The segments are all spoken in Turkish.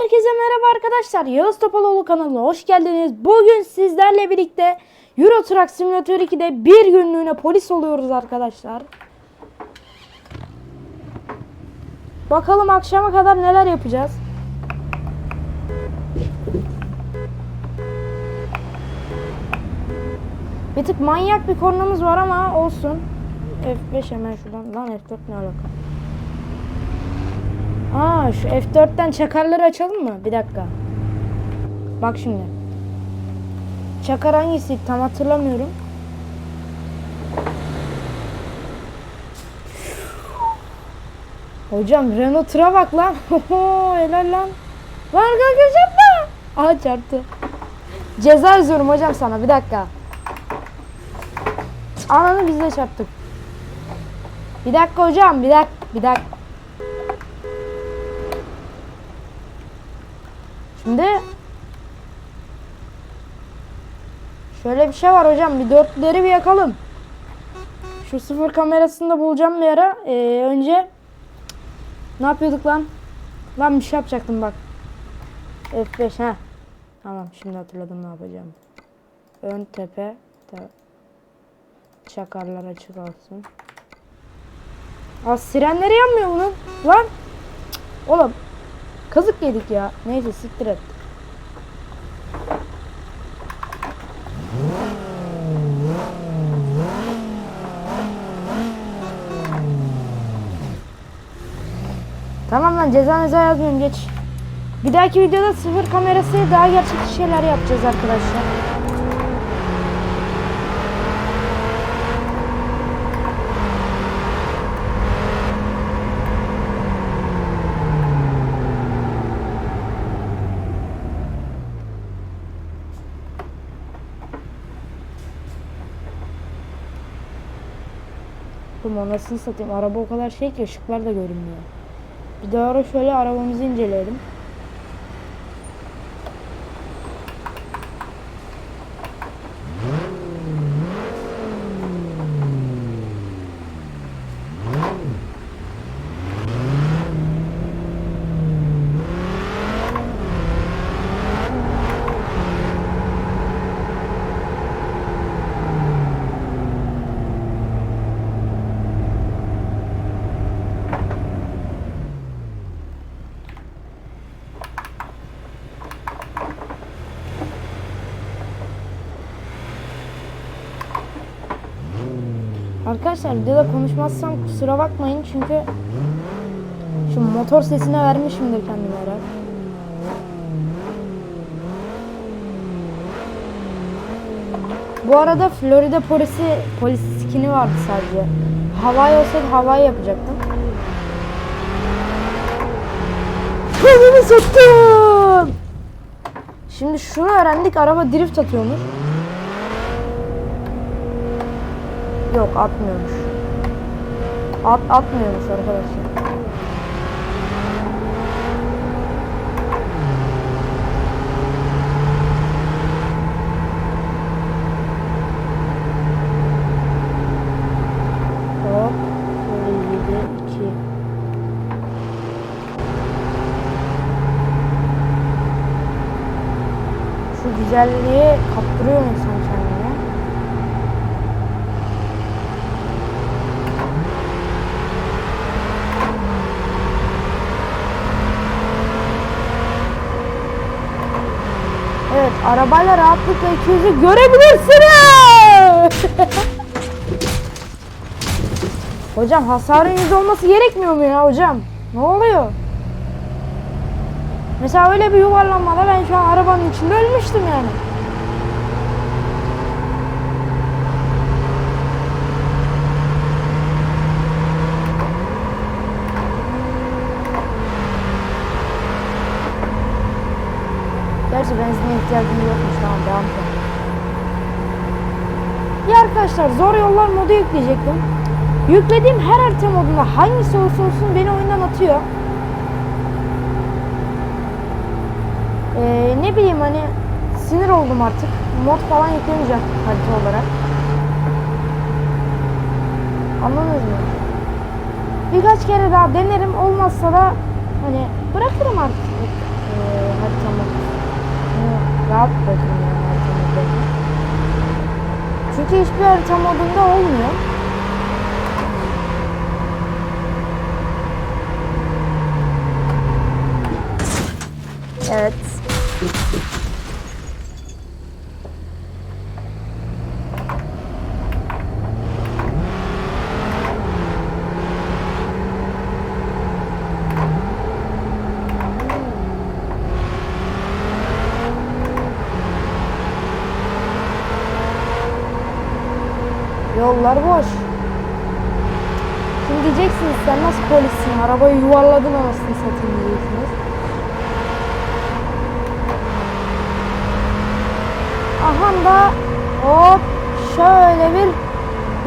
Herkese merhaba arkadaşlar. Yağız Topaloğlu kanalına hoş geldiniz. Bugün sizlerle birlikte Euro Truck Simulator 2'de bir günlüğüne polis oluyoruz arkadaşlar. Bakalım akşama kadar neler yapacağız. Bir tık manyak bir kornamız var ama olsun. F5 hemen şuradan. Lan F4 ne alaka? Aa şu F4'ten çakarları açalım mı? Bir dakika. Bak şimdi. Çakar hangisi tam hatırlamıyorum. Hocam Renault Tura bak lan. Helal lan. Lan kanka çarpma. Aha çarptı. Ceza yazıyorum hocam sana bir dakika. Ananı biz de çarptık. Bir dakika hocam bir dakika bir dakika. Şimdi şöyle bir şey var hocam bir dörtleri bir yakalım. Şu sıfır kamerasını da bulacağım bir ara. Ee, önce ne yapıyorduk lan? Lan bir şey yapacaktım bak. F5 ha. Tamam şimdi hatırladım ne yapacağım. Ön tepe ta- çakarlar açık olsun. Aa sirenleri yanmıyor bunun. Lan. Cık, Oğlum Kazık yedik ya. Neyse siktir et. Tamam lan ceza meza yazmıyorum geç. Bir dahaki videoda sıfır kamerası daha gerçekçi şeyler yapacağız arkadaşlar. Oğlum anasını satayım. Araba o kadar şey ki ışıklar da görünmüyor. Bir de şöyle arabamızı inceleyelim. Arkadaşlar videoda konuşmazsam kusura bakmayın çünkü şu motor sesine vermişimdir kendime herhalde. Bu arada Florida polisi polis skini vardı sadece. Havai olsaydı havai yapacaktım. Kendimi sattım. Şimdi şunu öğrendik araba drift atıyormuş. Yok atmıyormuş. At atmıyormuş arkadaşlar. Güzelliği kaptırıyor insan kendine. Evet, arabayla rahatlıkla 200'ü görebilirsiniz. hocam hasarın yüz olması gerekmiyor mu ya hocam? Ne oluyor? Mesela öyle bir yuvarlanmada ben şu an arabanın içinde ölmüştüm yani. Benzine ihtiyacım yokmuş tamam devam edelim. Ya arkadaşlar zor yollar modu yükleyecektim. Yüklediğim her harita modunda hangisi olursa olsun beni oyundan atıyor. Ee, ne bileyim hani sinir oldum artık. Mod falan yüklemeyeceğim harita olarak. Anladınız mı? Birkaç kere daha denerim olmazsa da hani bırakırım artık. Ee, Rahat yani. Çünkü hiçbir harita modunda olmuyor. Evet. Yollar boş. Şimdi diyeceksiniz sen nasıl polissin? Arabayı yuvarladın anasını satayım diyeceksiniz. Aha da hop şöyle bir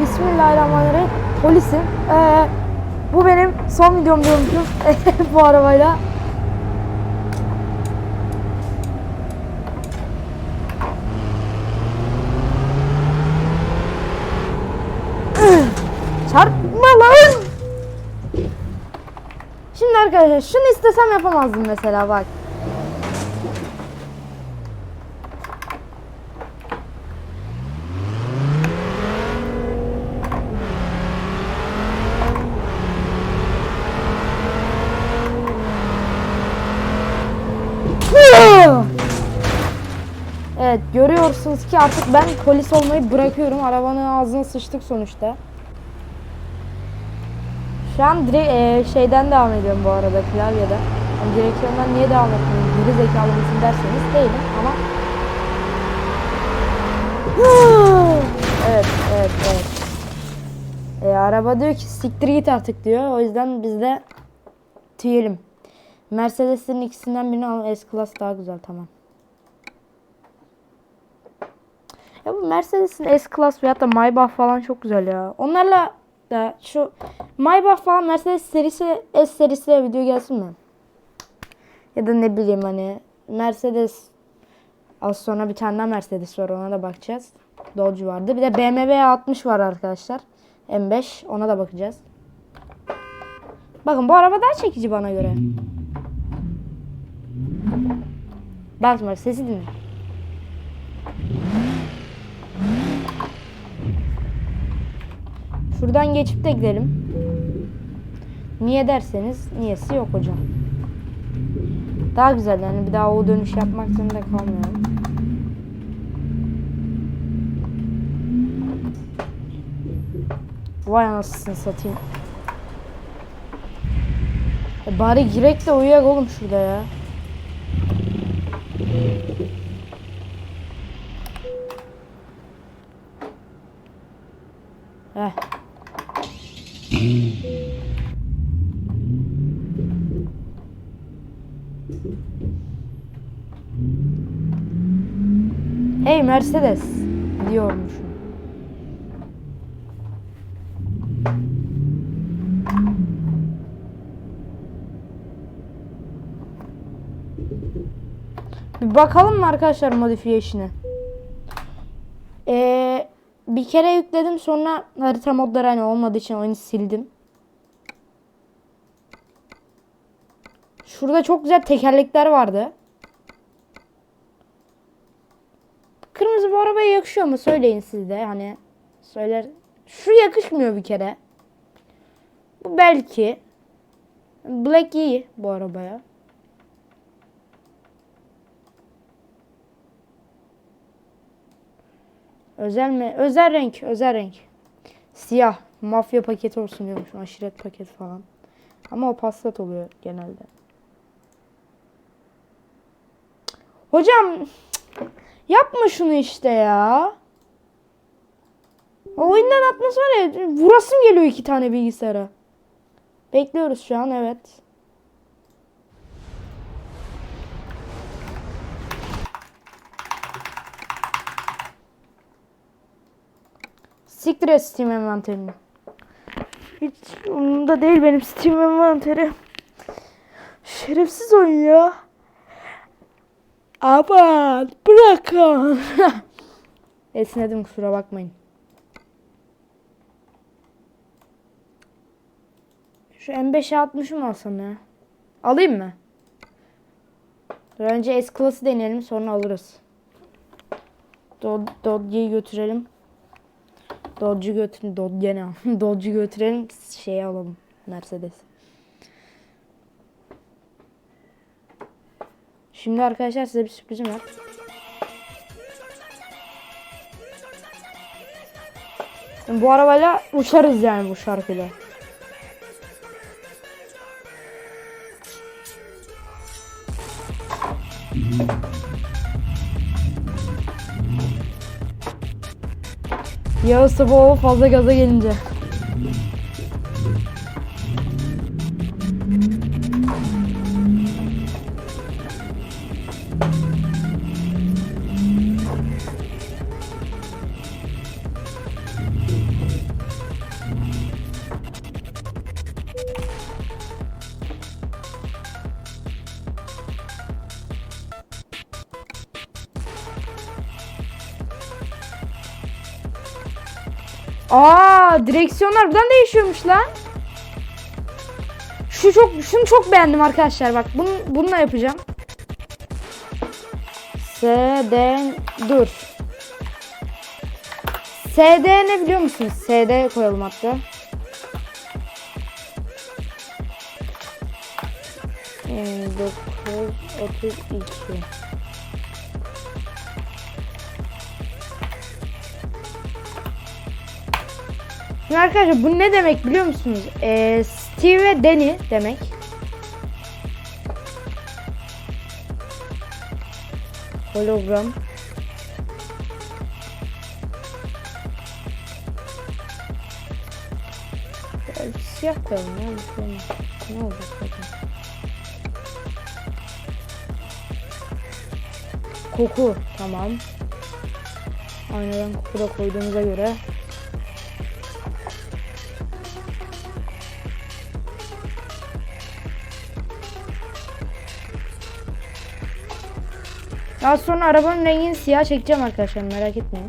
Bismillahirrahmanirrahim polisim. Ee, bu benim son videom diyormuşum bu arabayla. Çarpma lan! Şimdi arkadaşlar şunu istesem yapamazdım mesela bak. Evet görüyorsunuz ki artık ben polis olmayı bırakıyorum. Arabanın ağzına sıçtık sonuçta. Şu an direkt e, şeyden devam ediyorum bu arada klavyeden. Yani direksiyondan niye devam etmiyorum? Geri zekalı mısın derseniz değilim ama Evet, evet, evet. E, araba diyor ki siktir git artık diyor. O yüzden biz de tüyelim. Mercedes'in ikisinden birini al. S-Class daha güzel tamam. Ya bu Mercedes'in S-Class veyahut da Maybach falan çok güzel ya. Onlarla da şu Maybach falan Mercedes serisi S serisiyle video gelsin mi? Ya da ne bileyim hani Mercedes az sonra bir tane daha Mercedes var ona da bakacağız. Dodge vardı. Bir de BMW 60 var arkadaşlar. M5 ona da bakacağız. Bakın bu araba daha çekici bana göre. Bakma sesi dinle. Şuradan geçip de gidelim. Niye derseniz niyesi yok hocam. Daha güzel yani bir daha o dönüş yapmak zorunda kalmıyorum. Vay anasını satayım. E bari girek de uyuyak oğlum şurada ya. Hey Mercedes diyormuşum. Bir bakalım mı arkadaşlar modifiye işine? Ee, bir kere yükledim sonra harita modları hani olmadığı için oyunu sildim. Şurada çok güzel tekerlekler vardı. Kırmızı bu arabaya yakışıyor mu? Söyleyin siz de hani söyler. Şu yakışmıyor bir kere. Bu belki. Black iyi bu arabaya. Özel mi? Özel renk, özel renk. Siyah. Mafya paketi olsun diyormuş. Aşiret paketi falan. Ama o paslat oluyor genelde. Hocam yapma şunu işte ya. O oyundan atması var ya vurasım geliyor iki tane bilgisayara. Bekliyoruz şu an evet. Siktir et Steam envanterini. Hiç umurumda değil benim Steam envanteri. Şerefsiz oyun ya. Aman bırakın. Esnedim kusura bakmayın. Şu M5'e 60'ı mı alsam ya? Alayım mı? Dur önce S Class'ı deneyelim sonra alırız. Dod Dodge'yi götürelim. Dodge'yi götür Dodge ne? Dodge'yi götürelim. Şeyi alalım. Mercedes. Şimdi arkadaşlar size bir sürprizim var. Bu arabayla uçarız yani bu şarkıyla. Yağız Saboğlu fazla gaza gelince. Aa, direksiyonlar buradan değişiyormuş lan. Şu çok şunu çok beğendim arkadaşlar. Bak bunu bununla yapacağım. SD dur. SD ne biliyor musunuz? SD koyalım hatta. Hmm, 9 32 Şimdi arkadaşlar bu ne demek biliyor musunuz? Ee, Steve ve Danny demek. Hologram. Ya, Siyah koyalım ya. şey olmaz. Ne olacak zaten. Koku. Tamam. Aynadan koku da koyduğumuza göre Daha sonra arabanın rengini siyah çekeceğim arkadaşlar merak etmeyin.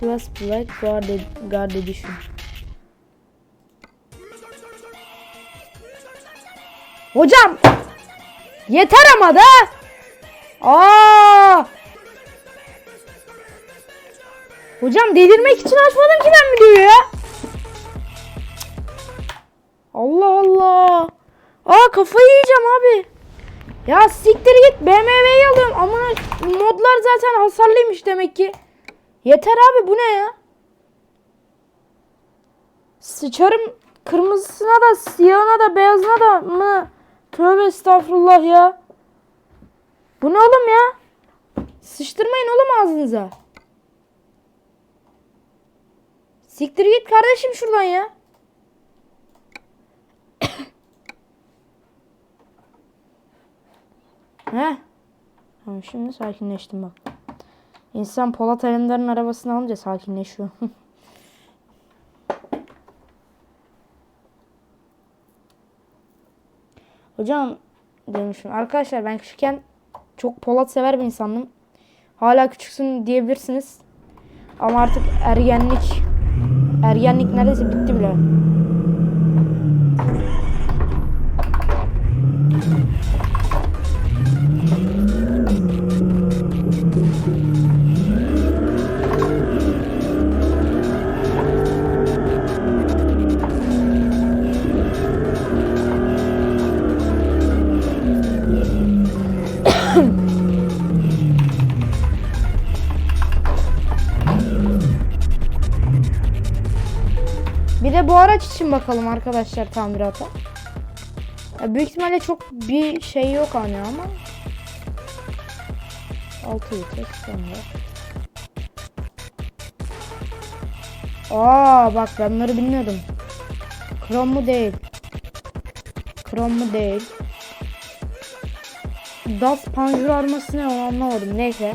Plus Black Guard, Guard Edition. Hocam! Yeter ama da! Aa! Hocam delirmek için açmadım ki ben videoyu ya. Allah Allah. Aa kafayı yiyeceğim abi. Ya siktir git BMW'yi alıyorum ama modlar zaten hasarlıymış demek ki. Yeter abi bu ne ya? Sıçarım kırmızısına da siyahına da beyazına da mı? Tövbe estağfurullah ya. Bu ne oğlum ya? Sıçtırmayın oğlum ağzınıza. Siktir git kardeşim şuradan ya. He? Tamam şimdi sakinleştim bak. İnsan Polat Alemdar'ın arabasını alınca sakinleşiyor. Hocam demişim. Arkadaşlar ben küçükken çok Polat sever bir insandım. Hala küçüksün diyebilirsiniz. Ama artık ergenlik ergenlik neredeyse bitti bile. Bakalım arkadaşlar tamirata. Ya büyük ihtimalle çok bir şey yok hani ama. 6 litre standart. Aa bak ben bunları bilmiyordum. Krom mu değil. Krom mu değil. Das panjur arması ne onu anlamadım. Neyse.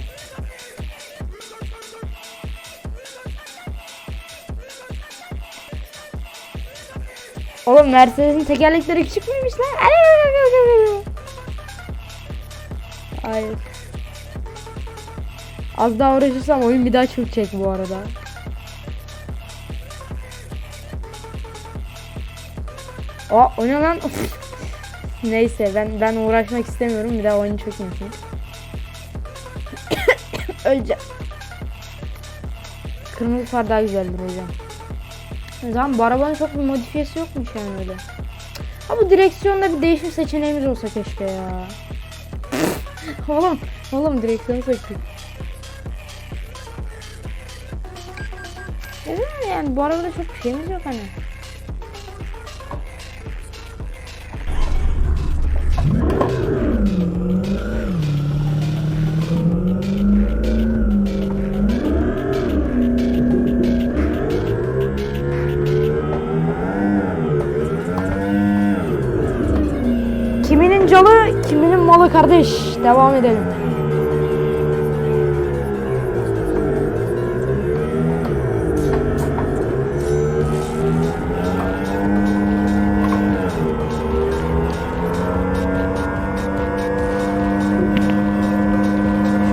Oğlum Mercedes'in tekerlekleri küçük müymüş lan? Hayır. Az daha uğraşırsam oyun bir daha çökecek bu arada. Aa o ne lan? Neyse ben ben uğraşmak istemiyorum. Bir daha oyunu çökmesin. Öleceğim. Kırmızı far daha güzeldir hocam. Zaman bu arabanın çok bir modifiyesi yokmuş yani öyle. Ha bu direksiyonda bir değişim seçeneğimiz olsa keşke ya. oğlum, oğlum direksiyonu söktük. Dedim ya yani bu arabada çok bir şeyimiz yok hani. Kardeş. Devam edelim.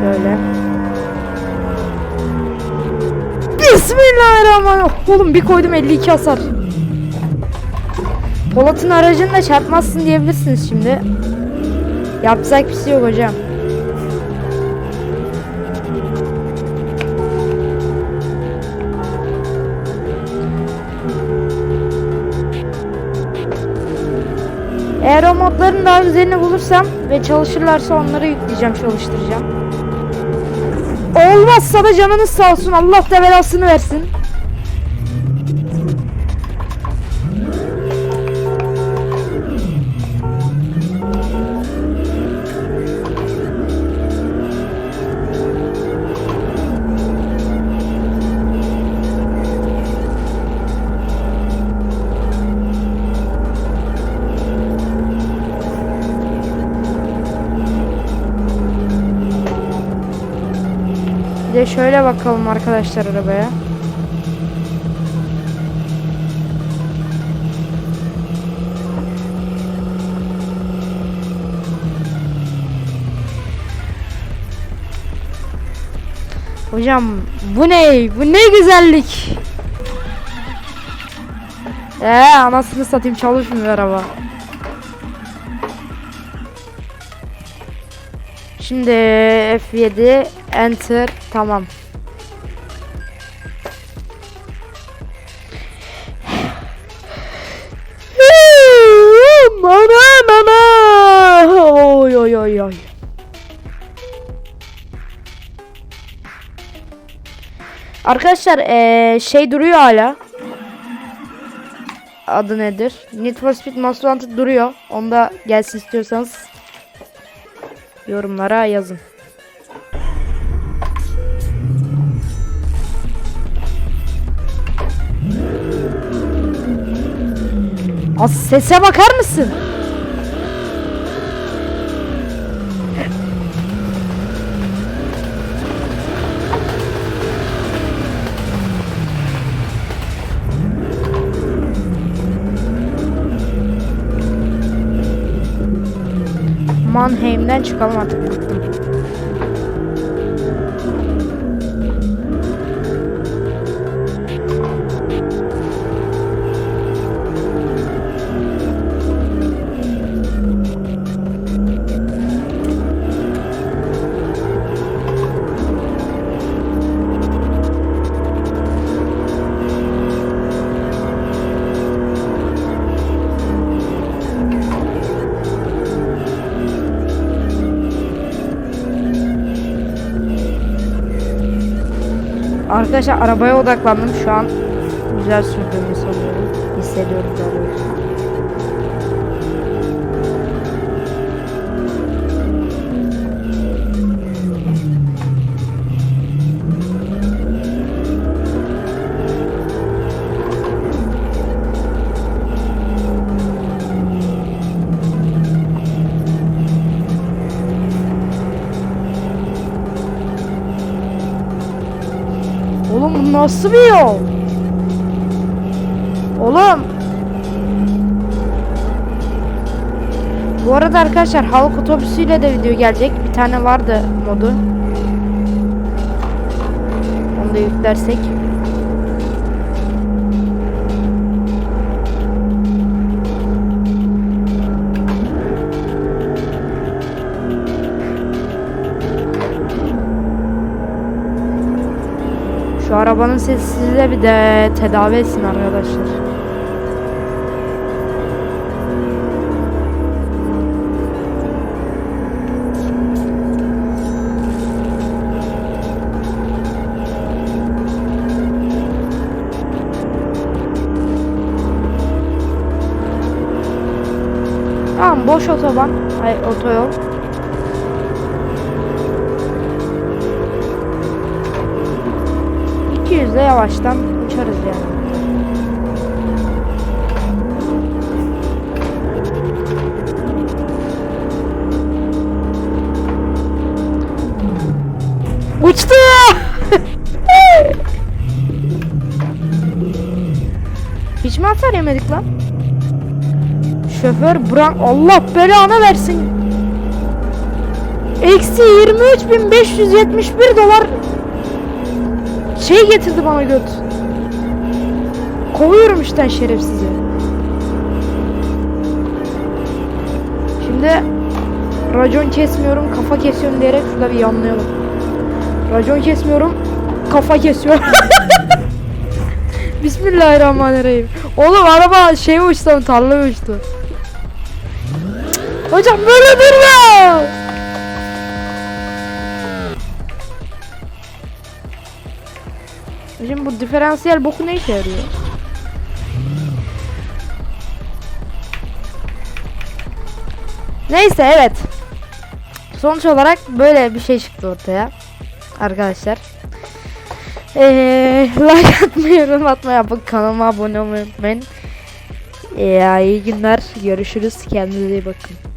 Şöyle. Bismillahirrahmanirrahim. Oğlum bir koydum 52 hasar. Polat'ın aracını da çarpmazsın diyebilirsiniz şimdi. Yapacak bir şey yok hocam. Eğer o modların daha güzelini bulursam ve çalışırlarsa onları yükleyeceğim, çalıştıracağım. Olmazsa da canınız sağ olsun. Allah da belasını versin. Şöyle bakalım arkadaşlar arabaya. Hocam bu ne? Bu ne güzellik. Ee anasını satayım çalışmıyor araba. Şimdi F7 Enter tamam. Mana mana. Oy oy oy oy. Arkadaşlar eee, şey duruyor hala. Adı nedir? Need for Speed Most Wanted duruyor. Onda gelsin istiyorsanız yorumlara yazın. Az sese bakar mısın? Mannheim'den çıkalım. Arkadaşlar arabaya odaklandım şu an. Güzel sürdüğümü sanıyorum. Hissediyorum daha. Nasıl bir yol? Oğlum. Bu arada arkadaşlar halk otobüsüyle de video gelecek. Bir tane vardı modu. Onu da yüklersek. Arabanın size bir de tedavi etsin arkadaşlar. Tamam boş otoban. Ay otoyol. Yavaştan uçarız yani. Uçtu! Hiç mi hasar yemedik lan? Şoför bırak Allah belanı versin. Eksi 23.571 dolar şey getirdi bana göt. Kovuyorum işten şerefsizi. Şimdi racon kesmiyorum kafa kesiyorum diyerek şurada bir yanlayalım. Racon kesmiyorum kafa kesiyorum. Bismillahirrahmanirrahim. Oğlum araba şey uçtu tarla uçtu. Hocam böyle durma. Şimdi bu diferansiyel boku ne işe yarıyor? Neyse evet. Sonuç olarak böyle bir şey çıktı ortaya. Arkadaşlar. Ee, like atmayı, yorum atmayı, yapın kanalıma abone olmayı unutmayın. Ee, iyi günler. Görüşürüz. Kendinize iyi bakın.